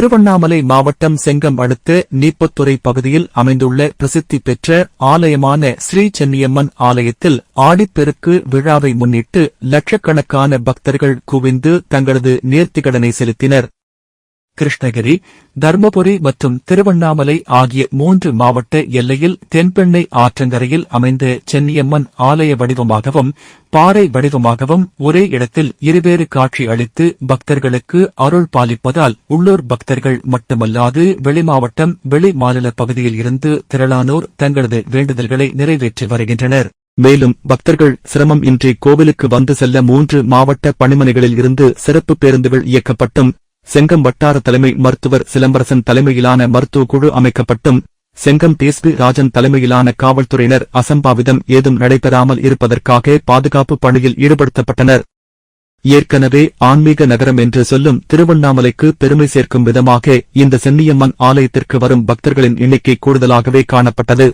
திருவண்ணாமலை மாவட்டம் செங்கம் அடுத்த நீப்பத்துறை பகுதியில் அமைந்துள்ள பிரசித்தி பெற்ற ஆலயமான ஸ்ரீ சென்னியம்மன் ஆலயத்தில் ஆடிப்பெருக்கு விழாவை முன்னிட்டு லட்சக்கணக்கான பக்தர்கள் குவிந்து தங்களது நேர்த்திக்கடனை செலுத்தினர். கிருஷ்ணகிரி தர்மபுரி மற்றும் திருவண்ணாமலை ஆகிய மூன்று மாவட்ட எல்லையில் தென்பெண்ணை ஆற்றங்கரையில் அமைந்த சென்னியம்மன் ஆலய வடிவமாகவும் பாறை வடிவமாகவும் ஒரே இடத்தில் இருவேறு காட்சி அளித்து பக்தர்களுக்கு அருள் பாலிப்பதால் உள்ளூர் பக்தர்கள் மட்டுமல்லாது வெளிமாவட்டம் வெளி மாநில பகுதியில் இருந்து திரளானோர் தங்களது வேண்டுதல்களை நிறைவேற்றி வருகின்றனர். மேலும் பக்தர்கள் சிரமம் இன்றி கோவிலுக்கு வந்து செல்ல மூன்று மாவட்ட பணிமனைகளில் இருந்து சிறப்பு பேருந்துகள் இயக்கப்பட்டும். செங்கம் வட்டார தலைமை மருத்துவர் சிலம்பரசன் தலைமையிலான மருத்துவ குழு அமைக்கப்பட்டும் செங்கம் டிஎஸ்பி ராஜன் தலைமையிலான காவல்துறையினர் அசம்பாவிதம் ஏதும் நடைபெறாமல் இருப்பதற்காக பாதுகாப்பு பணியில் ஈடுபடுத்தப்பட்டனர். ஏற்கனவே ஆன்மீக நகரம் என்று சொல்லும் திருவண்ணாமலைக்கு பெருமை சேர்க்கும் விதமாக இந்த சென்னியம்மன் ஆலயத்திற்கு வரும் பக்தர்களின் எண்ணிக்கை கூடுதலாகவே காணப்பட்டது.